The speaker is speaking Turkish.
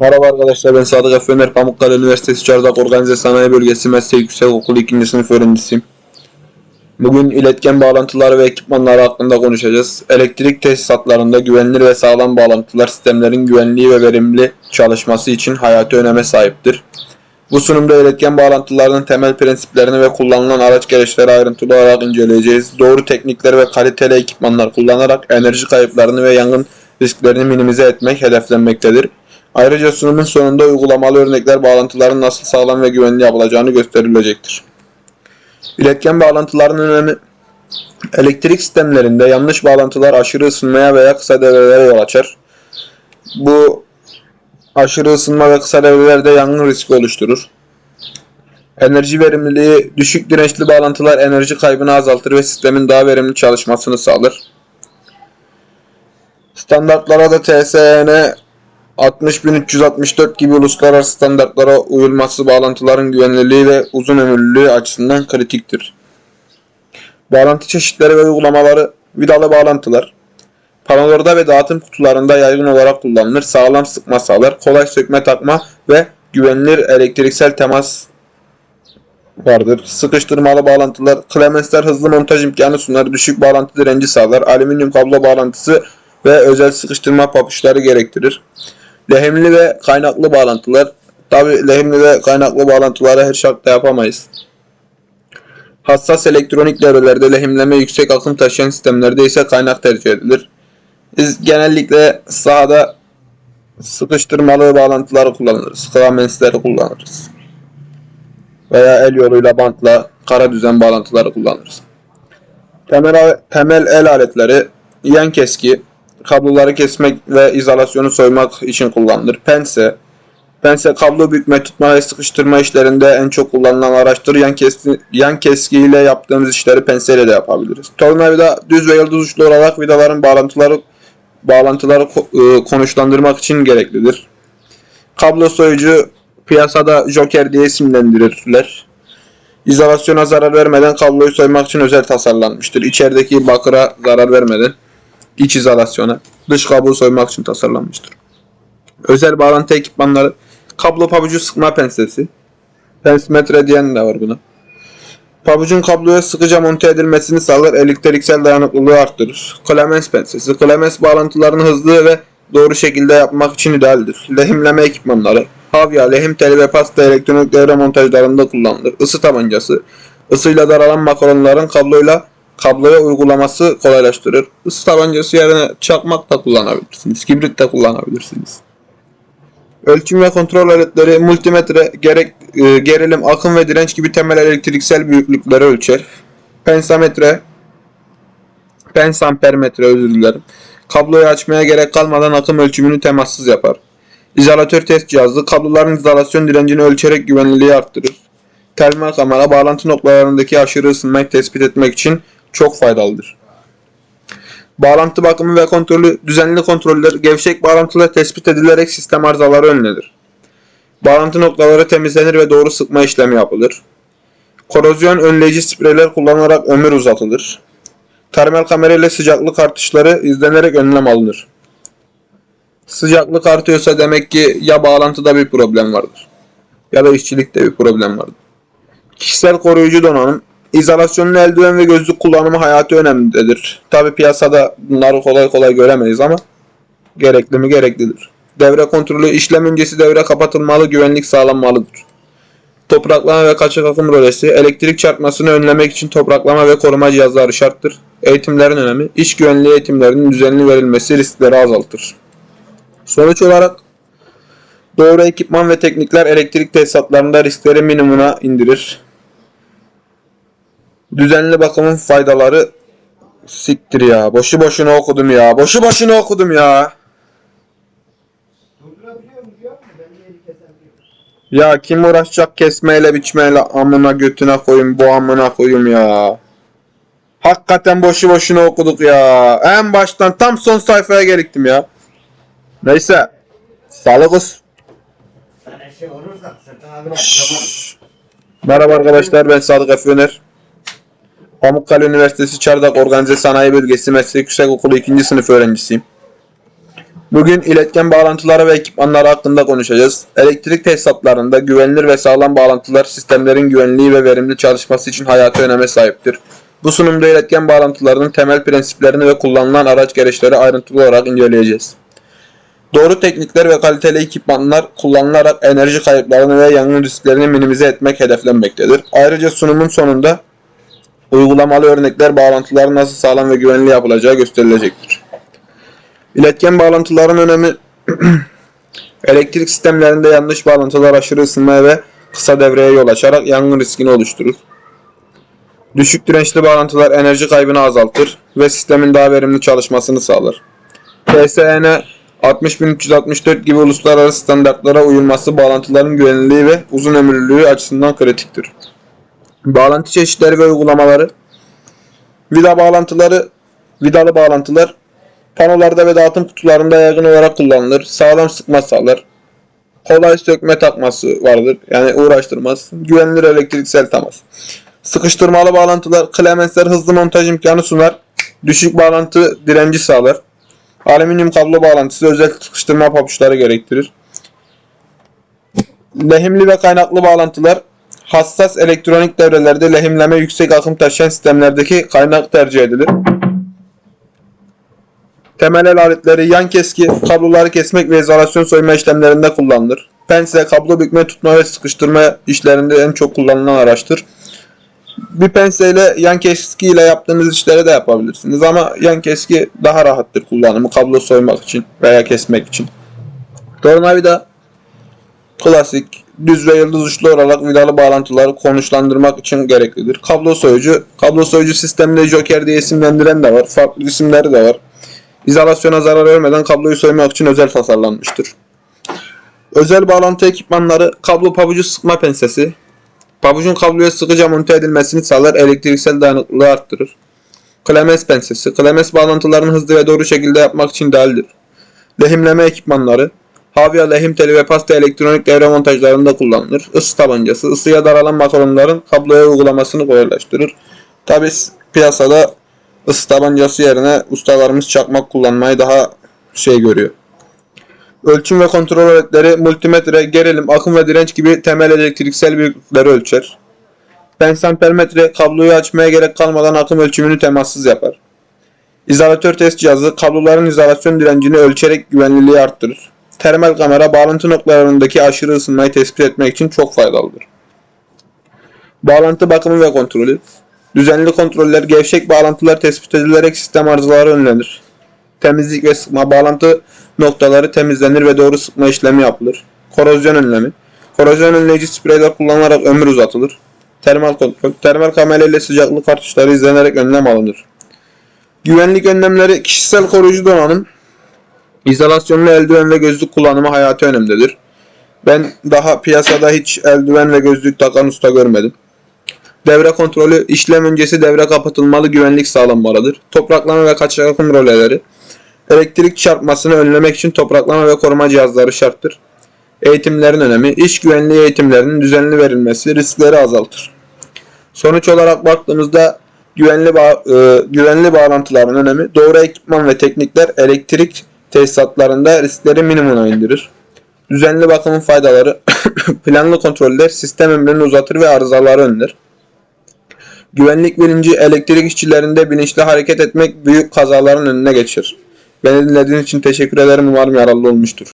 Merhaba arkadaşlar ben Sadık Efe Pamukkale Üniversitesi Çardak Organize Sanayi Bölgesi Meslek Yüksekokulu 2. sınıf öğrencisiyim. Bugün iletken bağlantıları ve ekipmanları hakkında konuşacağız. Elektrik tesisatlarında güvenilir ve sağlam bağlantılar sistemlerin güvenliği ve verimli çalışması için hayati öneme sahiptir. Bu sunumda iletken bağlantılarının temel prensiplerini ve kullanılan araç gereçleri ayrıntılı olarak inceleyeceğiz. Doğru teknikler ve kaliteli ekipmanlar kullanarak enerji kayıplarını ve yangın risklerini minimize etmek hedeflenmektedir. Ayrıca sunumun sonunda uygulamalı örnekler bağlantıların nasıl sağlam ve güvenli yapılacağını gösterilecektir. İletken bağlantıların önemi elektrik sistemlerinde yanlış bağlantılar aşırı ısınmaya veya kısa devrelere yol açar. Bu aşırı ısınma ve kısa devrelerde yangın riski oluşturur. Enerji verimliliği düşük dirençli bağlantılar enerji kaybını azaltır ve sistemin daha verimli çalışmasını sağlar. Standartlara da TSN 60364 gibi uluslararası standartlara uyulması bağlantıların güvenilirliği ve uzun ömürlülüğü açısından kritiktir. Bağlantı çeşitleri ve uygulamaları vidalı bağlantılar. Panolarda ve dağıtım kutularında yaygın olarak kullanılır. Sağlam sıkma sağlar, kolay sökme takma ve güvenilir elektriksel temas vardır. Sıkıştırmalı bağlantılar, klemensler hızlı montaj imkanı sunar, düşük bağlantı direnci sağlar, alüminyum kablo bağlantısı ve özel sıkıştırma papuçları gerektirir. Lehimli ve kaynaklı bağlantılar. Tabi lehimli ve kaynaklı bağlantıları her şartta yapamayız. Hassas elektronik devrelerde lehimleme yüksek akım taşıyan sistemlerde ise kaynak tercih edilir. Biz genellikle sahada sıkıştırmalı bağlantıları kullanırız. Klamensleri kullanırız. Veya el yoluyla bantla kara düzen bağlantıları kullanırız. Temel, temel el aletleri yan keski, kabloları kesmek ve izolasyonu soymak için kullanılır. Pense, pense kablo bükme, tutma ve sıkıştırma işlerinde en çok kullanılan araçtır. Yan, keski, yan keskiyle yaptığımız işleri penseyle de yapabiliriz. Tornavida düz ve yıldız uçlu olarak vidaların bağlantıları bağlantıları e, konuşlandırmak için gereklidir. Kablo soyucu piyasada Joker diye isimlendirirler. İzolasyona zarar vermeden kabloyu soymak için özel tasarlanmıştır. İçerideki bakıra zarar vermeden iç izolasyona, dış kablo soymak için tasarlanmıştır. Özel bağlantı ekipmanları, kablo pabucu sıkma pensesi, pensimetre diyen de var buna. Pabucun kabloya sıkıca monte edilmesini sağlar, elektriksel dayanıklılığı arttırır. Klemens pensesi, klemens bağlantılarını hızlı ve doğru şekilde yapmak için idealdir. Lehimleme ekipmanları, havya, lehim teli ve pasta elektronik devre montajlarında kullanılır. Isı tabancası, ısıyla daralan makaronların kabloyla kabloya uygulaması kolaylaştırır. Isı tabancası yerine çakmak da kullanabilirsiniz. Kibrit de kullanabilirsiniz. Ölçüm ve kontrol aletleri multimetre, gerek, e, gerilim, akım ve direnç gibi temel elektriksel büyüklükleri ölçer. Pensametre, pensampermetre özür dilerim. Kabloyu açmaya gerek kalmadan akım ölçümünü temassız yapar. İzolatör test cihazı kabloların izolasyon direncini ölçerek güvenliliği arttırır. Termal kamera bağlantı noktalarındaki aşırı ısınmayı tespit etmek için çok faydalıdır. Bağlantı bakımı ve kontrolü düzenli kontroller gevşek bağlantılar tespit edilerek sistem arızaları önlenir. Bağlantı noktaları temizlenir ve doğru sıkma işlemi yapılır. Korozyon önleyici spreyler kullanılarak ömür uzatılır. Termal kamera ile sıcaklık artışları izlenerek önlem alınır. Sıcaklık artıyorsa demek ki ya bağlantıda bir problem vardır ya da işçilikte bir problem vardır. Kişisel koruyucu donanım İzolasyonlu eldiven ve gözlük kullanımı hayati önemlidir. Tabi piyasada bunları kolay kolay göremeyiz ama gerekli mi gereklidir. Devre kontrolü işlem öncesi devre kapatılmalı, güvenlik sağlanmalıdır. Topraklama ve kaçak akım rölesi, elektrik çarpmasını önlemek için topraklama ve koruma cihazları şarttır. Eğitimlerin önemi, iş güvenliği eğitimlerinin düzenli verilmesi riskleri azaltır. Sonuç olarak doğru ekipman ve teknikler elektrik tesisatlarında riskleri minimuma indirir. Düzenli bakımın faydaları siktir ya. Boşu boşuna okudum ya. Boşu boşuna okudum ya. Ya kim uğraşacak kesmeyle biçmeyle amına götüne koyayım bu amına koyayım ya. Hakikaten boşu boşuna okuduk ya. En baştan tam son sayfaya geliktim ya. Neyse. Sağlık olsun. Sana şey olursa sırtına bir Şşş. Merhaba arkadaşlar ben Sadık Efe Öner. Pamukkale Üniversitesi Çardak Organize Sanayi Bölgesi Meslek Yüksekokulu 2. sınıf öğrencisiyim. Bugün iletken bağlantıları ve ekipmanları hakkında konuşacağız. Elektrik tesisatlarında güvenilir ve sağlam bağlantılar sistemlerin güvenliği ve verimli çalışması için hayati öneme sahiptir. Bu sunumda iletken bağlantılarının temel prensiplerini ve kullanılan araç gereçleri ayrıntılı olarak inceleyeceğiz. Doğru teknikler ve kaliteli ekipmanlar kullanılarak enerji kayıplarını ve yangın risklerini minimize etmek hedeflenmektedir. Ayrıca sunumun sonunda uygulamalı örnekler bağlantıların nasıl sağlam ve güvenli yapılacağı gösterilecektir. İletken bağlantıların önemi elektrik sistemlerinde yanlış bağlantılar aşırı ısınmaya ve kısa devreye yol açarak yangın riskini oluşturur. Düşük dirençli bağlantılar enerji kaybını azaltır ve sistemin daha verimli çalışmasını sağlar. TSN 60364 gibi uluslararası standartlara uyulması bağlantıların güvenilirliği ve uzun ömürlülüğü açısından kritiktir. Bağlantı çeşitleri ve uygulamaları Vida bağlantıları Vidalı bağlantılar panolarda ve dağıtım kutularında yaygın olarak kullanılır. Sağlam sıkma sağlar. Kolay sökme takması vardır. Yani uğraştırmaz. Güvenilir elektriksel temas. Sıkıştırmalı bağlantılar Clemensler hızlı montaj imkanı sunar. Düşük bağlantı direnci sağlar. Alüminyum kablo bağlantısı özel sıkıştırma pabuçları gerektirir. Lehimli ve kaynaklı bağlantılar hassas elektronik devrelerde lehimleme yüksek akım taşıyan sistemlerdeki kaynak tercih edilir. Temel el aletleri yan keski, kabloları kesmek ve izolasyon soyma işlemlerinde kullanılır. Pense, kablo bükme, tutma ve sıkıştırma işlerinde en çok kullanılan araçtır. Bir penseyle yan keski ile yaptığınız işleri de yapabilirsiniz ama yan keski daha rahattır kullanımı kablo soymak için veya kesmek için. Tornavida klasik, düz ve yıldız uçlu olarak vidalı bağlantıları konuşlandırmak için gereklidir. Kablo soyucu, kablo soyucu sisteminde Joker diye isimlendiren de var. Farklı isimleri de var. İzolasyona zarar vermeden kabloyu soymak için özel tasarlanmıştır. Özel bağlantı ekipmanları, kablo pabucu sıkma pensesi, pabucun kabloya sıkıca monte edilmesini sağlar, elektriksel dayanıklılığı arttırır. Klemes pensesi, klemes bağlantılarını hızlı ve doğru şekilde yapmak için idealdir. Lehimleme ekipmanları, havya, lehim teli ve pasta elektronik devre montajlarında kullanılır. Isı tabancası, ısıya daralan makaronların kabloya uygulamasını kolaylaştırır. Tabi piyasada ısı tabancası yerine ustalarımız çakmak kullanmayı daha şey görüyor. Ölçüm ve kontrol aletleri multimetre, gerilim, akım ve direnç gibi temel elektriksel büyüklükleri ölçer. Pensampermetre kabloyu açmaya gerek kalmadan akım ölçümünü temassız yapar. İzolatör test cihazı kabloların izolasyon direncini ölçerek güvenliliği arttırır. Termal kamera bağlantı noktalarındaki aşırı ısınmayı tespit etmek için çok faydalıdır. Bağlantı bakımı ve kontrolü Düzenli kontroller, gevşek bağlantılar tespit edilerek sistem arızaları önlenir. Temizlik ve sıkma bağlantı noktaları temizlenir ve doğru sıkma işlemi yapılır. Korozyon önlemi. Korozyon önleyici spreyler kullanılarak ömür uzatılır. Termal kontrol. Termal kamera ile sıcaklık artışları izlenerek önlem alınır. Güvenlik önlemleri kişisel koruyucu donanım, izolasyonlu eldiven ve gözlük kullanımı hayati önemlidir. Ben daha piyasada hiç eldiven ve gözlük takan usta görmedim. Devre kontrolü işlem öncesi devre kapatılmalı güvenlik sağlanmalıdır. Topraklama ve kaçak akım roleleri. Elektrik çarpmasını önlemek için topraklama ve koruma cihazları şarttır. Eğitimlerin önemi. İş güvenliği eğitimlerinin düzenli verilmesi riskleri azaltır. Sonuç olarak baktığımızda güvenli bağ, e, güvenli bağlantıların önemi. Doğru ekipman ve teknikler elektrik tesisatlarında riskleri minimuma indirir. Düzenli bakımın faydaları planlı kontroller sistem ömrünü uzatır ve arızaları önler. Güvenlik bilinci elektrik işçilerinde bilinçli hareket etmek büyük kazaların önüne geçir. Beni dinlediğiniz için teşekkür ederim. Umarım yararlı olmuştur.